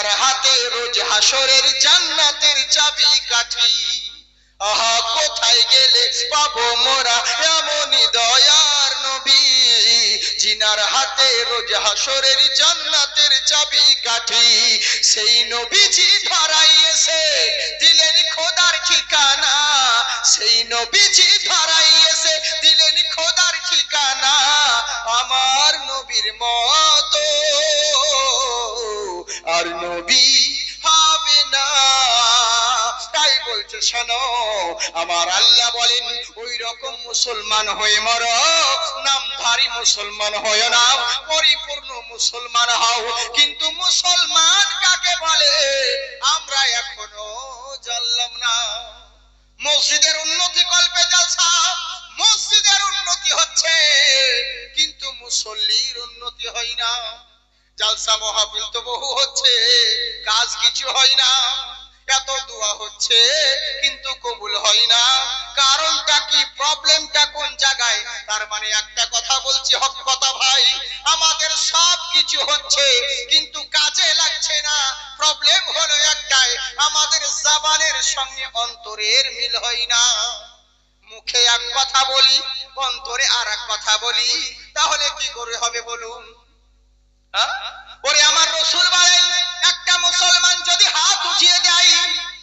জিনার হাতে রোজ হাসরের জান্নাতের চাবি কাঠি। আহা, কোথায় গেলে পাবো মোরা এমনই দয়ার নবী? জিনার হাতে রোজ হাসরের জান্নাতের চাবি কাঠি। সেই নবীজি ধরাই এসে দিলেন খোদার ঠিকানা। সেই নবীজি ধরাই এসে দিলেন খোদার ঠিকানা। আমার নবীর মতো শোনো, আমার আল্লাহ বলেন ওই রকম মুসলমান হয়ে মর নামধারী মুসলমান হয় না পরিপূর্ণ মুসলমান হও। কিন্তু মুসলমান কাকে বলে? আমরা এখনও জানলাম না। মসজিদের উন্নতি কল্পে জালসা, মসজিদের উন্নতি হচ্ছে, কিন্তু মুসল্লির উন্নতি হয় না। জালসা মহাবিল তো বহু হচ্ছে, কাজ কিছু হয় না। এত দোয়া হচ্ছে, কিন্তু কবুল হয় না। কারণটা কি? প্রবলেমটা কোন জায়গায়? তার মানে একটা কথা বলছি, হক কথা ভাই। আমাদের সব কিছু হচ্ছে, কিন্তু কাজে লাগছে না। প্রবলেম হলো একটাই, আমাদের জাবানের সঙ্গে অন্তরের মিল হয় না। মুখে এক কথা বলি, অন্তরে আর এক কথা বলি, তাহলে কি করে হবে বলুন? হ্যাঁ? আমার রসুল একটা মুসলমান যদি হাত উঠিয়ে দেয়,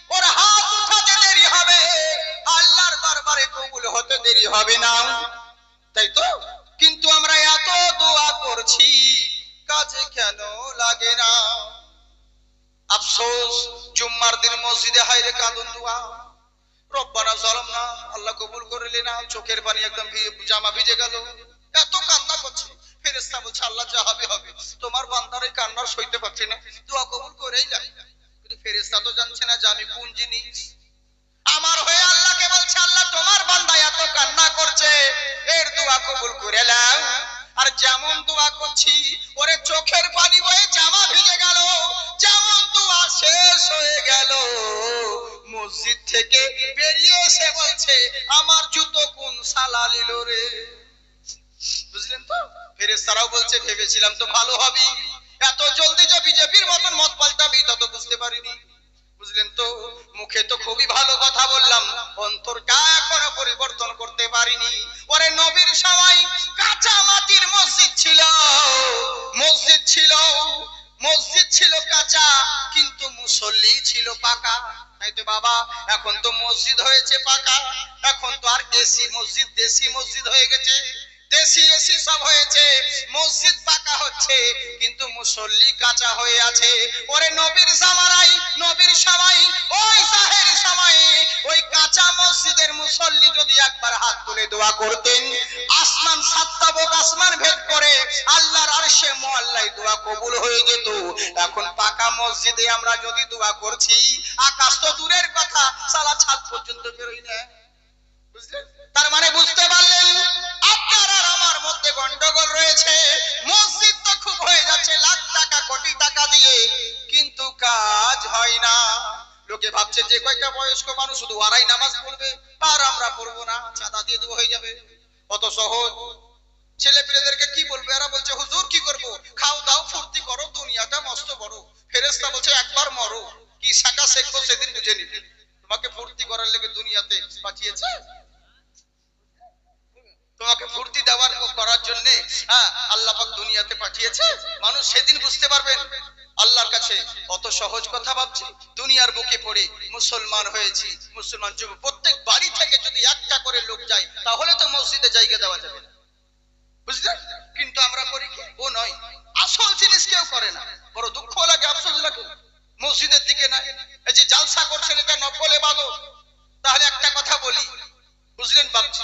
ওর হাত উঠাতে দেরি হবে। আল্লাহর দরবারে কবুল হতে দেরি হবে না। তাই তো? কিন্তু আমরা এত দোয়া করছি, কাজে কেন লাগে না? আফসোস, জুম্মার দিন মসজিদে হাইরে কাঁদুন দোয়া। রব্বানা জলম না আল্লাহ কবুল করলে না, চোখের পানি একদম জামা ভিজে গেল। এত কান্না করছে। ফেরেস্তা বলছে, আল্লাহ যা হবে হবে। তোমার বান্দার এই কান্নার সইতে পারছি না। দোয়া কবুল করেই যায় কিন্তু ফেরেস্তা তো জানছে না যে আমি কোন জিনিস। আমার হয়ে আল্লাহকে বলছে, আল্লাহ, তোমার বান্দা এত কান্না করছে। এর দোয়া কবুল করে নাও আর যেমন দোয়া করছি, ওরে চোখের পানি বয়ে জামা ভিজে গেল। যেমন দোয়া শেষ হয়ে গেল। মসজিদ থেকে বেরিয়ে এসে বলছে, আমার জুতো কোন সালা নিল রে? বুঝলেন তো? ফেরেস্তারাও বলছে, ভেবেছিলাম তো ভালো হবি। এত জলদি যে বিজেপির মতন মত পাল্টাবি তত বুঝতে পারিনি। বুঝলেন তো? মুখে তো খুবই ভালো কথা বললাম। অন্তরটা এখনও পরিবর্তন করতে পারিনি। ওরে নবীর সময় কাঁচা মাটির মসজিদ ছিল। মসজিদ ছিল। মসজিদ ছিল কাঁচা, কিন্তু মুসল্লি ছিল পাকা। তাই তো বাবা, এখন তো মসজিদ হয়েছে পাকা। এখন তো আর এসি মসজিদ, দেশি মসজিদ হয়ে গেছে। দেশি এসি সব হয়েছে, মসজিদ পাকা হচ্ছে, কিন্তু মুসল্লি কাঁচা হয়ে আছে। ওরে নবীর জামানাই নবীর সময় ওই জাহের সময়ে ওই কাঁচা মসজিদের মুসল্লি যদি একবার হাত তুলে দোয়া করতেন, আসমান সাতটা বোক আসমান ভেদ করে আল্লাহর আরশে মোয়াল্লাই দোয়া কবুল হয়ে যেত। এখন পাকা মসজিদে আমরা যদি দোয়া করছি, আকাশ তো দূরের কথা সালা ছাদ পর্যন্ত বেরোই না। বুঝলেন? তার মানে বুঝতে লাখ টাকা, কোটি টাকা দিয়ে কিন্তু কাজ হয় না। লোকে ভাবছে যে কয়েকটা বয়স্ক মানুষ শুধু ওরাই নামাজ পড়বে, আর আমরা পড়ব না, চাঁদা দিয়ে দেবো হয়ে যাবে। অত সহজ। ছেলে পেলেদেরকে কি বলব? এরা বলছে, হুজুর, কি করব? খাও দাও, ফুর্তি করো, দুনিয়াটা মস্ত বড়। ফেরেস্তা বলছে, একবার মরো। কি শাখা শেখবো সেদিন বুঝে নিবে। তোমাকে ফুর্তি করার লেগে দুনিয়াতে পাঠিয়েছে তোমাকে ফুর্তি দেওয়ার করার জন্য হ্যাঁ আল্লাহ দুনিয়াতে পাঠিয়েছে। মানুষ সেদিন বুঝতে পারবেন, আল্লাহর কাছে অত সহজ কথা ভাবছি। দুনিয়ার বুকে পড়ে মুসলমান হয়েছি, মুসলমান যুব, প্রত্যেক বাড়ি থেকে যদি একটা করে লোক যায়, তাহলে তো মসজিদে জায়গা দেওয়া যাবে না। বুঝলেন কিন্তু আমরা করি কি? ও নয়, আসল জিনিস কেউ করে না। বড় দুঃখ লাগে, আফসোস লাগে। মসজিদের দিকে না, এই যে জালসা করছেন, এটা নকলে বাদক তাহলে একটা কথা বলি, বুঝলেন বাবজি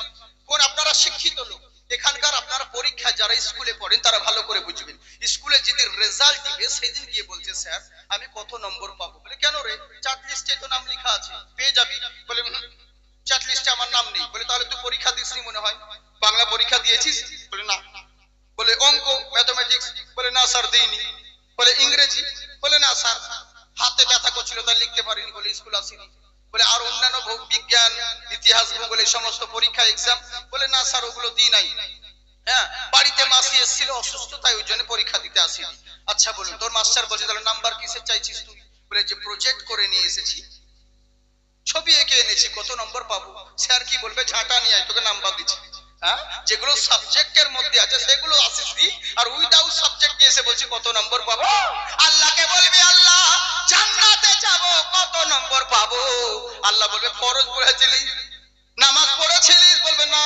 কোন আপনারা শিক্ষিত লোক। এখানকার আপনারা পরীক্ষা, যারা স্কুলে পড়েন, তারা ভালো করে বুঝবেন। স্কুলে যেদিন রেজাল্ট দিবে, সেদিন গিয়ে বলছে, স্যার, আমি কত নম্বর পাবো? বলে, কেন রে? চার্ট লিস্টে তো নাম লেখা আছে। পেয়ে যাবি? বলে চার্ট লিস্টে আমার নাম নেই। বলে, তাহলে তুই পরীক্ষা দিসনি মনে হয়? বাংলা পরীক্ষা দিয়েছিস? বলে, না। বলে, অঙ্ক ম্যাথমেটিক্স বলে, না স্যার, দিইনি। বলে, ইংরেজি? বলে, না স্যার। হাতে ব্যথা করছিল, তাই লিখতে পারিনি। বলে, স্কুল আসিনি। বলে, আর অন্যান্য বিজ্ঞান ইতিহাস, ভূগোল এই সমস্ত পরীক্ষা এক্সাম বলে, না স্যার, ওগুলো দিই নাই। হ্যাঁ বাড়িতে মাসি এসেছিল অসুস্থ, তাই ওই জন্য পরীক্ষা দিতে আসিনি। আচ্ছা বলুন, তোর মাস্টার বলছে, তাহলে নাম্বার কিসের চাইছিস তুই? বলে, যে প্রজেক্ট করে নিয়ে এসেছি। ছবি এঁকে এনেছি, কত নম্বর পাবো? স্যার, কি বলবে? ঝাঁটা নিয়ে আয়, তোকে নাম্বার দিচ্ছি। হ্যাঁ যেগুলো সাবজেক্টের মধ্যে আছে, সেগুলো আসিস দি, আর উইদাউট সাবজেক্ট নিয়ে এসে বলছি, কত নম্বর পাবো? আল্লাহকে বলবে নম্বর পাবো। আল্লাহ বলবে, ফরজ পড়েছিলি? নামাজ পড়েছিলিস বলবে, না।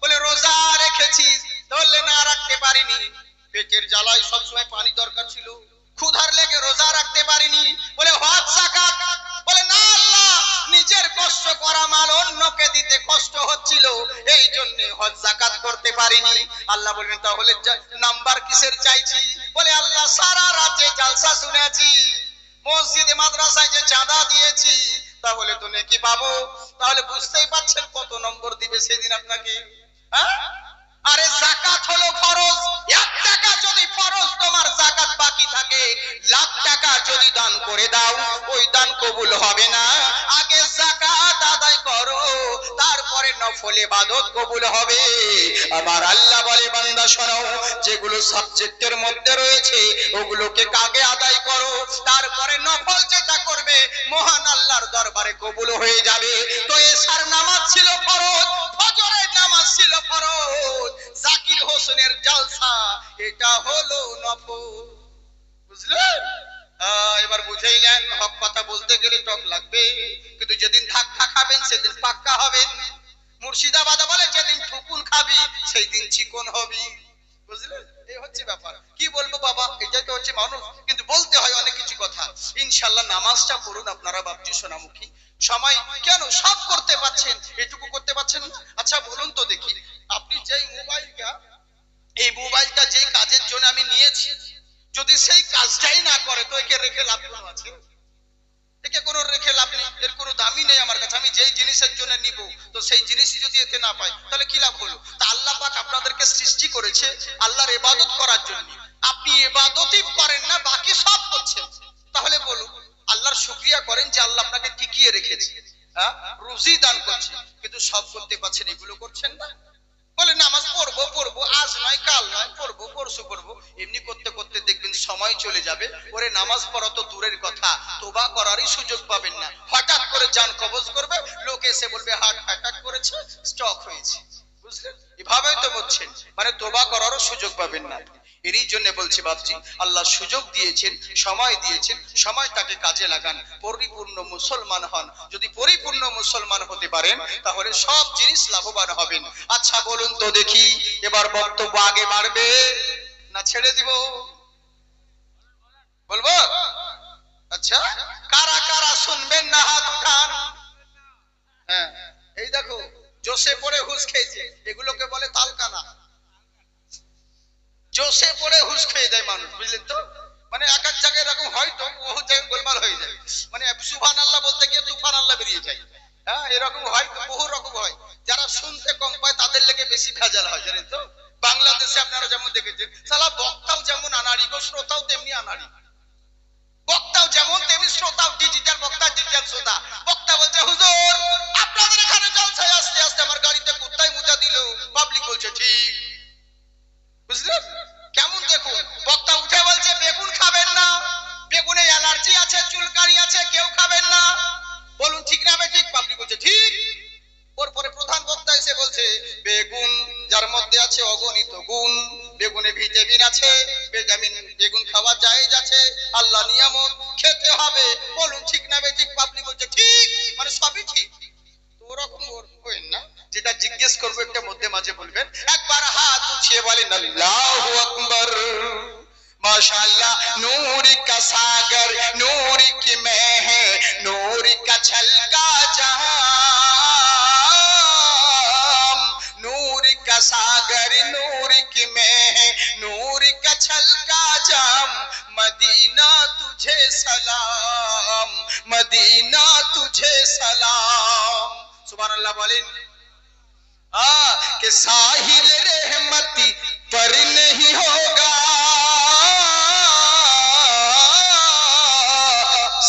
বলে, রোজা রেখেছিস ধরলে না রাখতে পারিনি। পেটের জ্বালায় সবসময় পানি দরকার ছিল। ক্ষুধার লেগে রোজা রাখতে পারিনি। বলে, হজ জাকাত বলে, না আল্লাহ, নিজের কষ্ট করা মাল অন্যকে দিতে কষ্ট হচ্ছিল। এই জন্য হজ জাকাত করতে পারিনি। আল্লাহ বলবেন, তাহলে নাম্বার কিসের চাইছি? বলে, আল্লাহ সারা রাজ্যে জালসা শুনেছি। মসজিদে মাদ্রাসায় যে চাঁদা দিয়েছি, তাহলে তো নেকি পাবো তাহলে বুঝতেই পারছেন কত নম্বর দিবে সেদিন আপনাকে হ্যাঁ? আরে জাকাত হলো ফরজ। এক টাকা যদি ফরজ, তোমার জাকাত বাকি থাকে। লাখ টাকা যদি দান করে দাও, ওই দান কবুল হবে না। আগে জাকাত আদায় করো, তারপরে নফল ইবাদত কবুল হবে। আমার আল্লাহ বলে, বান্দা শোনো যেগুলো সাবজেক্টের মধ্যে রয়েছে, ওগুলোকে কাগে আদায় করো? তারপরে নফল যেটা করবে, মহান আল্লাহর দরবারে কবুল হয়ে যাবে। তো এসার নামাজ ছিল ফরজ, ফজরের নামাজ ছিল ফরজ। জাকির হোসেনের জালসা, এটা হলো নফল। বুঝলেন এবার বুঝাইলেন, হক কথা বলতে গেলে টক লাগবে, কিন্তু যেদিন ধাক্কা খাবেন, সেদিন পাক্কা হবেন। মুর্শিদাবাদ বলে, যেদিন ঠুকুন খাবি সেই দিন চিকন হবি। বুঝলেন এই হচ্ছে ব্যাপার। কি বলব বাবা? এটাই তো হচ্ছে মানুষ। কিন্তু বলতে হয় অনেক কিছু কথা। ইনশাল্লাহ নামাজটা পড়ুন আপনারা, বাপজি সোনামুখী। সময় কেন সব করতে পাচ্ছেন এটুকু করতে পাচ্ছেন আচ্ছা বলুন তো দেখি। যেই মোবাইলটা, এই মোবাইলটা যেই কাজের জন্য আমি নিয়েছি, যদি সেই কাজটাই না করে, তো একে রেখে লাভ আছে। একে কোনো রেখে লাভ নেই, এর কোনো দামই নেই আমার কাছে। আমি যেই জিনিসের জন্য নিব, তো সেই জিনিসই যদি এতে না পাই, তাহলে কি লাভ হলো? তা আল্লাহ পাক আপনাদেরকে সৃষ্টি করেছে আল্লাহর ইবাদত করার জন্য। আপনি ইবাদতই করেন না, বাকি সব করছেন। তাহলে বলুন, আল্লাহর শুকরিয়া করেন যে আল্লাহ আপনাকে টিকিয়ে রেখেছে। হ্যাঁ? রুজি দান করছে, কিন্তু সব করতে পারছেন, এগুলো করছেন না। বলে, নামাজ পড়ব পড়ব, আজ নয়, কাল নয়, পড়ব, পরশু পড়ব। এমনি করতে করতে দেখবেন সময় চলে যাবে। ওরে, নামাজ পড়া তো দূরের কথা, তোবা করারই সুযোগ পাবেন না। হঠাৎ করে যান কবজ করবে, লোক এসে বলবে হার্ট অ্যাটাক করেছে, স্টক হয়েছে। বুঝলেন? এভাবেই তো বলছেন মানে তোবা করারও সুযোগ পাবেন না। এরই জন্য বলছি বাপজি, আল্লাহ সুযোগ দিয়েছেন, সময় দিয়েছেন সময়টাকে কাজে লাগান, পরিপূর্ণ মুসলমান হন। যদি পরিপূর্ণ মুসলমান হতে পারেন, তাহলে সব জিনিস লাভবান হবেন। আচ্ছা বলুন তো দেখি, এবার বক্তব্য আগে বাড়বে না ছেড়ে দিব? বলব? আচ্ছা কারা কারা শুনবেন না হাত উঠান? হ্যাঁ এই দেখো, জোসে পড়ে হুস খেয়েছে, এগুলোকে বলে তালকানা। জোসে পড়ে হুস খেয়ে দেয় মানুষ, বুঝলেন তো? মানে এক এক জায়গায় এরকম হয়তো বহু জায়গায় গোলমাল হয়ে যায়। মানে সুফান আল্লাহ বলতে গিয়ে তুফান আল্লাহ বেরিয়ে যায়। হ্যাঁ এরকম হয় বহু রকম হয়। যারা শুনতে কম পায়, তাদের লেগে বেশি ভেজাল হয়, জানেন তো? বাংলাদেশে আপনারা যেমন দেখেছেন সালা বক্তাও যেমন গো, শ্রোতাও তেমনি বক্তাও যেমন তেমনি শ্রোতাও ডিজিটাল বক্তা ডিজিটাল শ্রোতা। বক্তা বলছে, হুজুর, আপনাদের এখানে আসতে আমার গাড়িতে কুত্তায় মুজা দিল। পাবলিক বলছে, ঠিক। বুঝলেন? দেখুন। বক্তা উঠে বলছে, বেগুন খাবেন না। বেগুনে অ্যালার্জি আছে চুলকানি আছে, কেউ খাবেন না। বলুন, ঠিক না ঠিক? পাবলিক বলছে, ঠিক। ওর পরে প্রধান বক্তা এসে বলছে, বেগুন, যার মধ্যে আছে অগণিত গুণ। বেগুনে ভিটামিন আছে, ভিটামিন, বেগুন খাওয়া জায়েজ আছে। আল্লাহ নিয়ামত, খেতে হবে। বলুন, ঠিক না ঠিক? পাবলিক বলছে, ঠিক। মানে সবই ঠিক। তো ওরকম ওর না। جیتا جگیس যেটা জিজ্ঞেস مدے একটা بھول گئے ایک بار ہاتھ উঠিয়ে বলেন اللہ اکبر ماشاءاللہ نور کا ساگر نور کی میں ہے نور کا چھلکا جہاں نور کا ساگر نور کی میں ہے نور کا چھلکا جام مدینہ تجھے سلام مدینہ تجھے سلام سبحان اللہ بولین کہ ساحل رحمتی پر نہیں ہوگا۔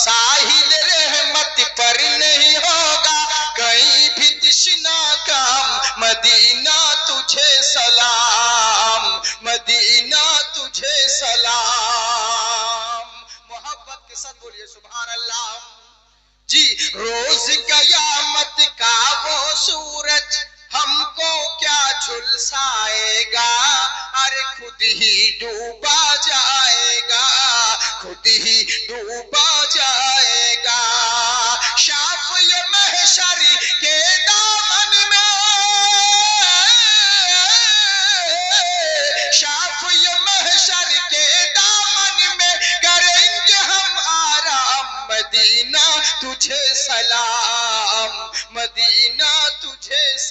ساحل رحمت پر نہیں ہوگا۔ کہیں بھی تشنا کام، مدینہ تجھے سلام۔ مدینہ تجھے سلام۔ محبت کے ساتھ بولیے، سبحان اللہ۔ جی روز قیامت کا وہ سورج ہم کو کیا جھلسائے گا؟ ارے خود ہی ڈوبا جائے گا، خود ہی ڈوبا جائے گا۔ شاپ یہ محشری کے دامن میں شاپ یہ محشر کے دامن میں کریں گے ہم آرام، مدینہ تجھے سلام، مدینہ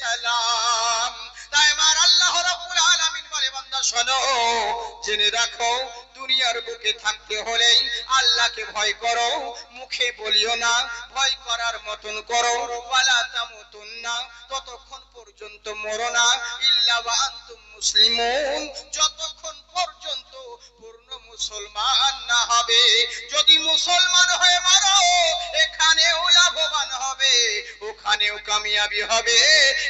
সালাম। তাই আমার আল্লাহ রাব্বুল আলামিন বলে, বান্দা, শোনো, জেনে রাখো, দুনিয়ার বুকে থাকতে হলেই আল্লাহকে ভয় করো, মুখে বলিও না, ভয় করার মতন করো, ওয়ালা ততক্ষণ পর্যন্ত মরো না, ইল্লা ওয়া আনতুম মুসলিমুন। যতক্ষণ পর্যন্ত পূর্ণ মুসলমান না হবে, যদি মুসলমান হয়ে মারো, এখানেও লাভবান হবে। ওখানেও কামিয়াবি হবে।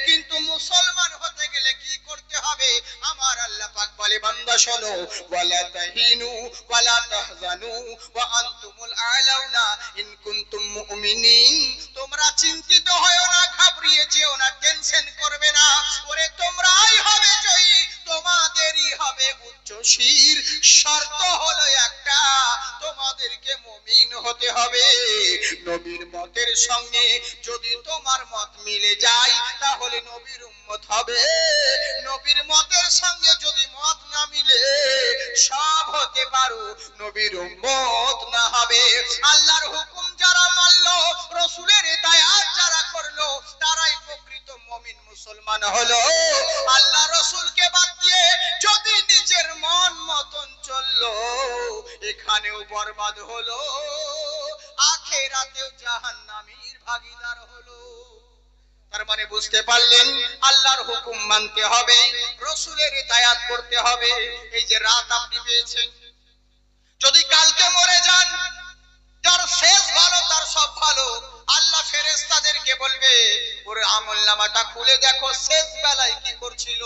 কিন্তু মুসলমান হতে গেলে কি করতে হবে? আমার আল্লাহ পাক বলে, বান্দা শোনো, ওয়ালা তাহিনু, ওয়ালা তাহজানু, ওয়া আনতুমুল আলাউনা, ইন কুনতুম মুমিনিন। তোমরা চিন্তিত হয়ো না, ঘাবড়িয়ে যেও না, টেনশন করবে না। ওরে, তোমরাই হবে জয়ী। তোমাদেরই হবে উচ্চ শির। শর্ত হলো একটা, তোমাদেরকে মুমিন হতে হবে। নবীর মতের সঙ্গে যদি তোমার মত মিলে যায়, তাহলে নবীর উম্মত হবে। নবীর মতের সঙ্গে যদি মত না মিলে, সব হতে পারো, নবীর উম্মত না হবে। আল্লাহর হুকুম যারা মানলো, রসুলের দায়াত যারা করল, তারাই প্রকৃত মমিন মুসলমান হলো, আল্লাহ রসুলকে বাদ দিয়ে যদি নিজের মন মতন চলল, এখানেও বরবাদ হলো, আখেরাতেও জাহান্নামীর ভাগীদার হলো। তার মানে বুঝতে পারলেন, আল্লাহর হুকুম মানতে হবে, রসুলের দায়াত করতে হবে, এই যে রাত আপনি পেয়েছেন। যদি কালকে মরে যান, যার শেষ ভালো, তার সব ভালো আল্লাহ ফেরেস্তাদেরকে বলবে, ওর আমল নামাটা খুলে দেখো, শেষ বেলায় কি করছিল?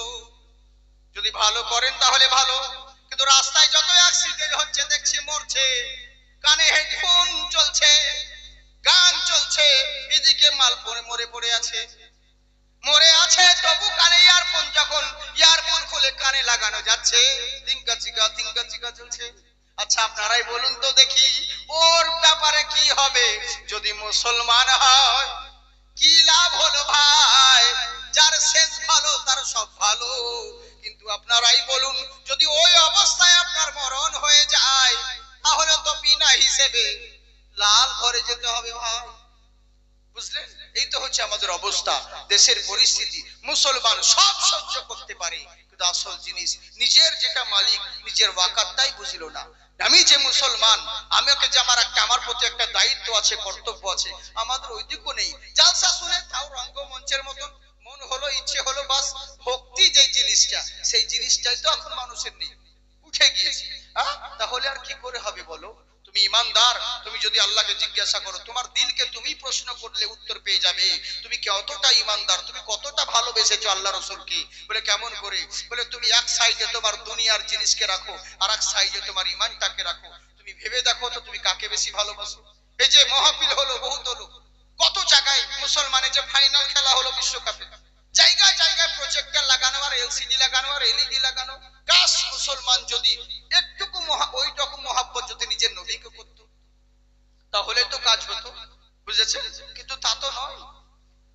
যদি ভালো করেন তাহলে ভালো, কিন্তু রাস্তায় যত অ্যাক্সিডেন্ট হচ্ছে, দেখছি মরছে, কানে হেডফোন চলছে, গান চলছে, এদিকে মাল পরে মরে পড়ে আছে। মরে আছে, তবু কানে ইয়ারফোন যখন ইয়ারফোন খুলে কানে লাগানো যাচ্ছে তিনকা চিকা চলছে। আচ্ছা আপনারাই বলুন তো দেখি, ওর ব্যাপারে কি হবে? যদি মুসলমান হয়, কি লাভ হলো ভাই? যার শেষ ভালো, তার সব ভালো। কিন্তু আপনারাই বলুন, যদি ওই অবস্থায় আপনার মরণ হয়ে যায়, তাহলে তো বিনা হিসেবে লাল ঘরে যেতে হবে ভাই। বুঝলেন? এই তো হচ্ছে আমাদের অবস্থা। দেশের পরিস্থিতি। মুসলমান সব সহ্য করতে পারে। কিন্তু আসল জিনিস, নিজের যেটা মালিক, নিজের ওয়াকাতটাই বুঝলো না। আমি যে মুসলমান আমাকে যে আমার একটা, আমার প্রতি একটা দায়িত্ব আছে, কর্তব্য আছে, আমাদের ঐদিক নেই। জালসা শুনে তাও রঙ্গমঞ্চের মতন মন হলো, ইচ্ছে হলো, বাস ভক্তি যে জিনিসটা, সেই জিনিসটাই তো এখন মানুষের নেই। উঠে গিয়েছে? তাহলে আর কি করে হবে বলো? তুমি তুমি যদি আল্লাহকে জিজ্ঞাসা করো, তোমার দিলকে তুমি প্রশ্ন করলে উত্তর পেয়ে যাবে। তুমি কতটা ইমানদার? তুমি কতটা ভালোবেসেছো আল্লাহ রসুলকে? বলে, কেমন করে? বলে, তুমি এক সাইডে তোমার দুনিয়ার জিনিসকে রাখো আর এক সাইডে তোমার ইমানটাকে রাখো। তুমি ভেবে দেখো তো তুমি কাকে বেশি ভালোবাসো? এই যে মহাপিল হলো, বহুত হলো। কত জায়গায় মুসলমানের যে ফাইনাল খেলা হলো বিশ্বকাপে। জায়গায় জায়গায় প্রজেক্টর লাগানো আর এলসিডি লাগানো আর এলইডি লাগানো। কাশ মুসলমান যদি একটুকু মহা ওইটুকু মহাব্বত যদি নিজের নবীকে করত তাহলে তো কাজ হতো, বুঝেছেন? কিন্তু তা তো নয়।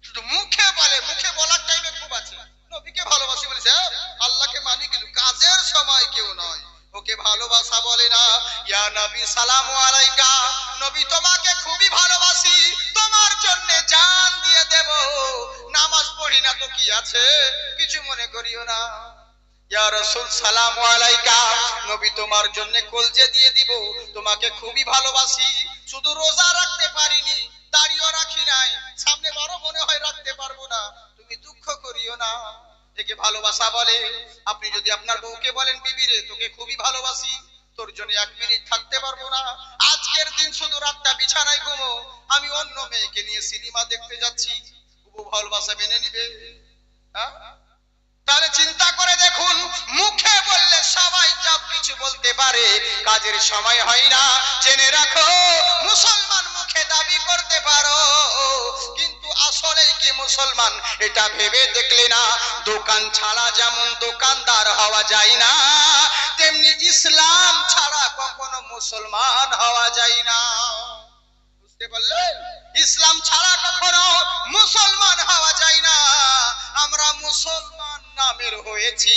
শুধু মুখে বলে, মুখে বলার টাইমে খুব আছে। নবীকে ভালোবাসি বলেছে আল্লাহকে মানি কিন্তু কাজের সময় কেউ নয়। ওকে ভালোবাসা বলে না। ইয়া নবী, সালামু আলাইকা। নবী, তোমাকে খুবই ভালোবাসি। তোমার জন্য জান দিয়ে দেব। নামাজ পড়ি না তো কি আছে? কিছু মনে করিও না। আপনি যদি আপনার বউকে বলেন, বিবি রে, তোকে খুবই ভালোবাসি। তোর জন্য এক মিনিট থাকতে পারব না। আজকের দিন শুধু রাতটা বিছানায় ঘুমো। আমি অন্য মেয়েকে নিয়ে সিনেমা দেখতে যাচ্ছি। খুব ভালোবাসা মেনে নিবে। হ্যাঁ? তাহলে চিন্তা করে দেখুন, মুখে বললে সবাই সব কিছু বলতে পারে, কাজের সময় হয় না। জেনে রাখো, মুসলমান মুখে দাবি করতে পারো, কিন্তু আসলেই কি মুসলমান এটা ভেবে দেখলে না, দোকান ছাড়া যেমন দোকানদার হওয়া যায় না, তেমনি ইসলাম ছাড়া কখনো মুসলমান হওয়া যায় না। বুঝতে পারলেন ইসলাম ছাড়া কখনো মুসলমান হওয়া যায় না। আমরা মুসলমান নামের হয়েছি।